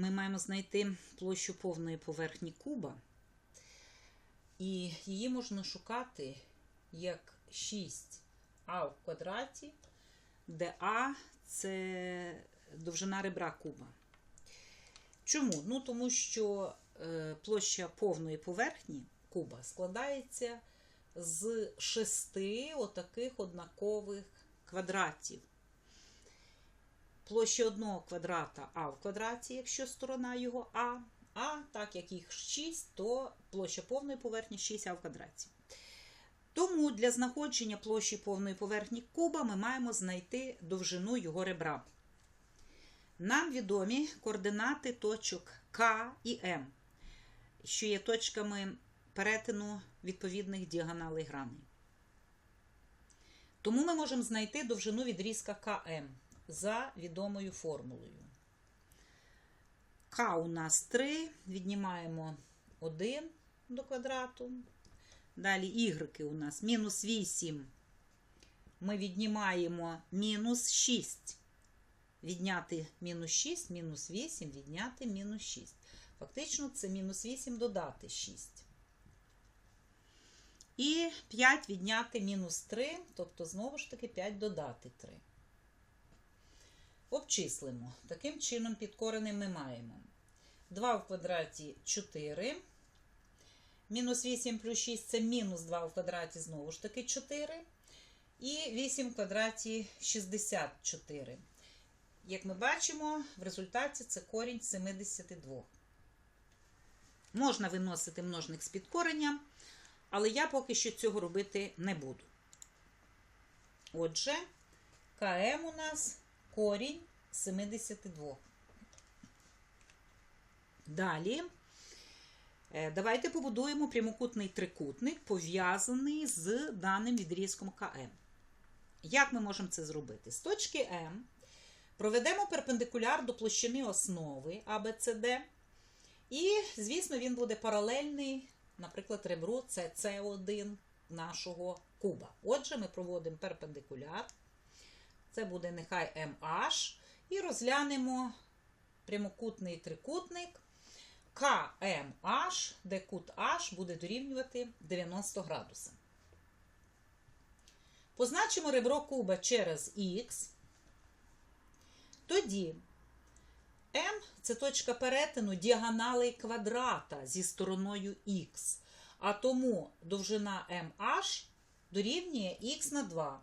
ми маємо знайти площу повної поверхні куба. І її можна шукати як 6а в квадраті, де А це довжина ребра куба. Чому? Ну, тому що е, площа повної поверхні куба складається з шести отаких однакових квадратів. Площа одного квадрата А в квадраті, якщо сторона його А. А, так як їх 6, то площа повної поверхні 6А в квадраті. Тому для знаходження площі повної поверхні куба ми маємо знайти довжину його ребра. Нам відомі координати точок К і М, що є точками перетину відповідних діагоналей граней. Тому ми можемо знайти довжину відрізка КМ за відомою формулою. К у нас 3, віднімаємо 1 до квадрату. Далі ігреки у нас мінус 8. Ми віднімаємо мінус 6. Відняти мінус 6, мінус 8, відняти мінус 6. Фактично, це мінус 8 додати 6. І 5 відняти мінус 3, тобто, знову ж таки, 5 додати 3. Обчислимо. Таким чином, під коренем ми маємо 2 в квадраті 4. Мінус 8 плюс 6 це мінус 2 в квадраті, знову ж таки 4. І 8 в квадраті 64. Як ми бачимо, в результаті це корінь 72. Можна виносити множник з під коренням, але я поки що цього робити не буду. Отже, КМ у нас корінь 72. Далі. Е, Давайте побудуємо прямокутний трикутник, пов'язаний з даним відрізком КМ. Як ми можемо це зробити? З точки М проведемо перпендикуляр до площини основи ABCD. І, звісно, він буде паралельний, наприклад, ребру CC1 нашого куба. Отже, ми проводимо перпендикуляр. Це буде нехай MH. І розглянемо прямокутний трикутник. КМH, де кут H буде дорівнювати 90 градусів. Позначимо ребро куба через Х. Тоді М це точка перетину діагоналей квадрата зі стороною Х. А тому довжина MH дорівнює Х на 2.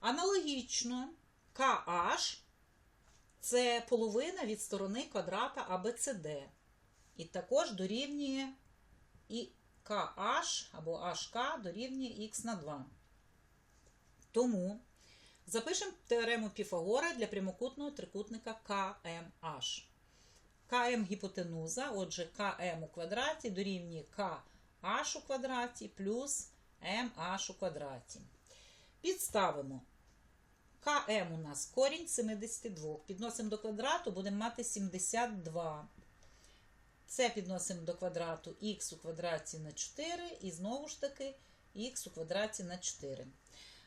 Аналогічно KH це половина від сторони квадрата ABCD. І також дорівнює і KH або HK дорівнює х на 2. Тому запишемо теорему Піфагора для прямокутного трикутника KMH. КМ гіпотенуза, отже, КМ у квадраті дорівнює KH у квадраті плюс MH у квадраті. Підставимо. КМ у нас корінь 72. Підносимо до квадрату, будемо мати 72. Це підносимо до квадрату х у квадраті на 4 і знову ж таки х у квадраті на 4.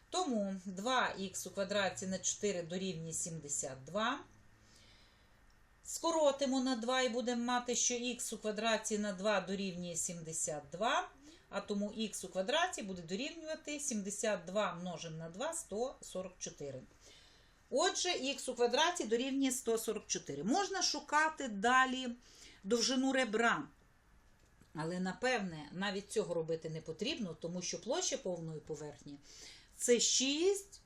Тому 2х у квадраті на 4 дорівнює 72. Скоротимо на 2 і будемо мати, що х у квадраті на 2 дорівнює 72. А тому х у квадраті буде дорівнювати 72 множимо на 2 144. Отже, х у квадраті дорівнює 144. Можна шукати далі довжину ребра. Але, напевне, навіть цього робити не потрібно, тому що площа повної поверхні це 6,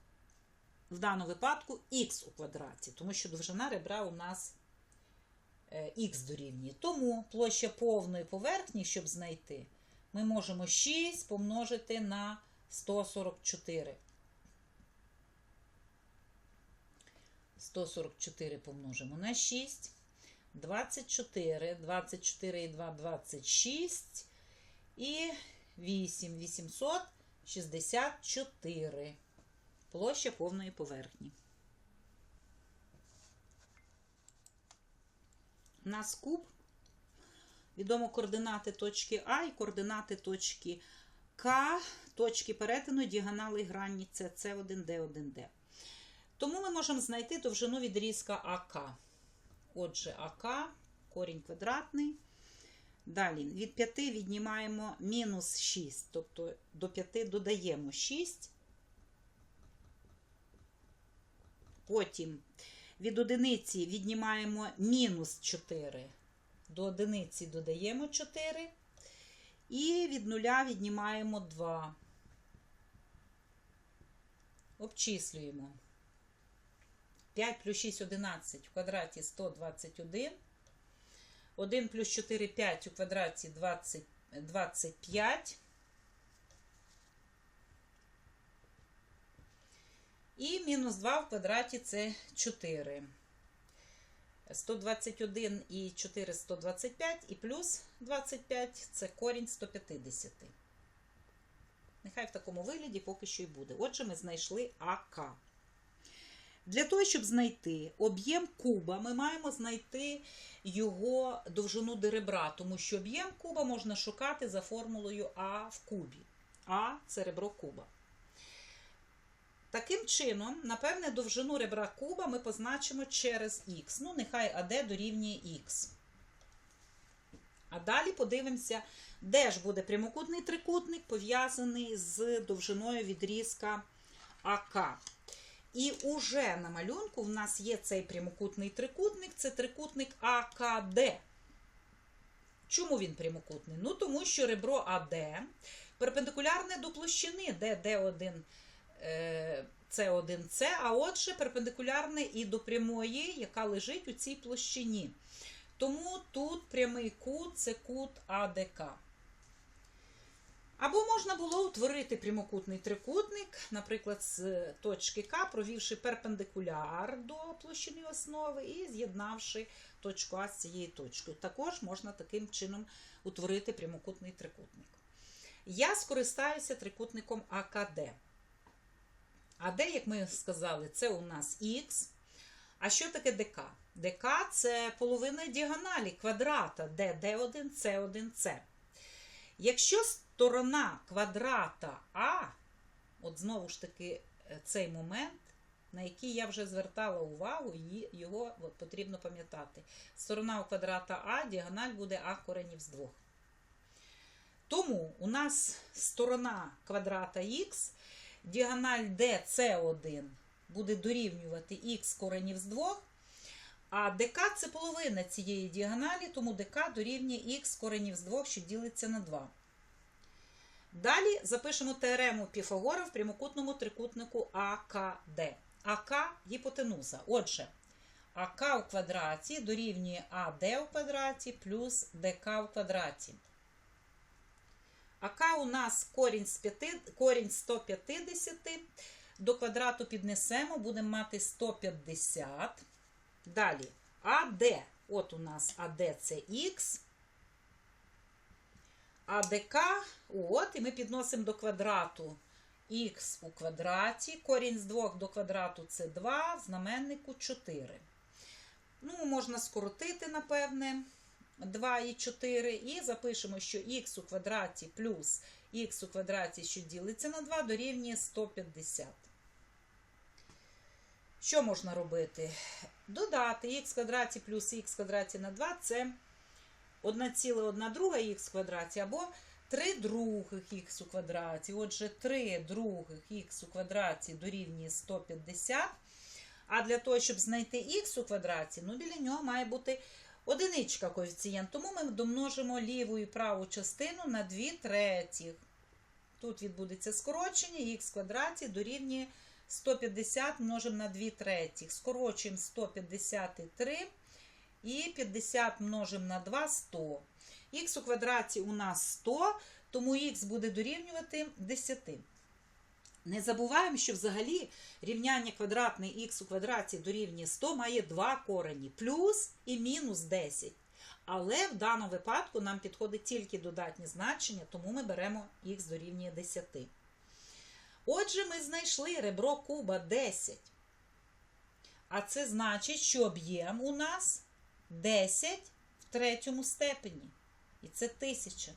в даному випадку, х у квадраті, тому що довжина ребра у нас х дорівнює. Тому площа повної поверхні, щоб знайти, ми можемо 6 помножити на 144. 144 помножимо на 6. 24, 24 і 2, 26 і 8, 864. Площа повної поверхні. У нас. Відомо координати точки А і координати точки К, точки перетину діагонали грані С, С1, Д1, Д. Тому ми можемо знайти довжину відрізка АК. Отже, АК, корінь квадратний. Далі від 5 віднімаємо мінус 6, тобто до 5 додаємо 6. Потім від одиниці віднімаємо мінус 4. До одиниці додаємо 4. І від нуля віднімаємо 2. Обчислюємо. 5 плюс 6 11 в квадраті 121. 1 плюс 4 5 у квадраті 20, 25. І мінус 2 в квадраті це 4. 121 і 4 125, і плюс 25 це корінь 150. Нехай в такому вигляді поки що і буде. Отже, ми знайшли АК. Для того, щоб знайти об'єм куба, ми маємо знайти його довжину деребра, тому що об'єм куба можна шукати за формулою А в кубі. А це ребро куба. Таким чином, напевне, довжину ребра куба ми позначимо через х. Ну, нехай АД дорівнює х. А далі подивимося, де ж буде прямокутний трикутник, пов'язаний з довжиною відрізка АК. І уже на малюнку в нас є цей прямокутний трикутник, це трикутник АКД. Чому він прямокутний? Ну, тому що ребро АД перпендикулярне до площини, де D1 С1С, а отже, перпендикулярне і до прямої, яка лежить у цій площині. Тому тут прямий кут це кут АДК. Або можна було утворити прямокутний трикутник, наприклад, з точки К, провівши перпендикуляр до площини основи і з'єднавши точку А з цією точкою. Також можна таким чином утворити прямокутний трикутник. Я скористаюся трикутником АКД. АД, як ми сказали, це у нас Х. А що таке ДК? ДК це половина діагоналі квадрата ДД1, С1, С. Якщо сторона квадрата А, от знову ж таки, цей момент, на який я вже звертала увагу, його от, потрібно пам'ятати. Сторона у квадрата А, діагональ буде А коренів з двох. Тому у нас сторона квадрата Х, діагональ DC1 буде дорівнювати х коренів з 2, а ДК це половина цієї діагоналі, тому ДК дорівнює х коренів з 2, що ділиться на 2. Далі запишемо теорему Піфагора в прямокутному трикутнику АКД. АК гіпотенуза. Отже, АК у квадраті дорівнює АД у квадраті плюс ДК у квадраті. АК у нас корінь, з 5, корінь 150. До квадрату піднесемо, будемо мати 150. Далі АД. От у нас АД це Х. АДК, от, і ми підносимо до квадрату х у квадраті. Корінь з 2 до квадрату це 2, в знаменнику 4. Ну, можна скоротити, напевне, 2 і 4. І запишемо, що х у квадраті плюс х у квадраті, що ділиться на 2, дорівнює 150. Що можна робити? Додати х квадраті плюс х квадраті на 2 це 1,1 друга х квадраті або 3 других х у квадраті. Отже, 3 других х у квадраті дорівнює 150. А для того, щоб знайти х у квадраті, ну біля нього має бути одиничка коефіцієнт. Тому ми домножимо ліву і праву частину на 2 третіх. Тут відбудеться скорочення, х квадраті дорівнює 150 множимо на 2 третіх. Скорочуємо 153 і 50 множимо на 2 100. Х у квадраті у нас 100, тому х буде дорівнювати 10. Не забуваємо, що взагалі рівняння квадратний х у квадраті дорівнює 100 має два корені плюс і мінус 10. Але в даному випадку нам підходить тільки додатні значення, тому ми беремо х дорівнює 10. Отже, ми знайшли ребро куба 10. А це значить, що об'єм у нас 10 в третьому степені. І це 1000.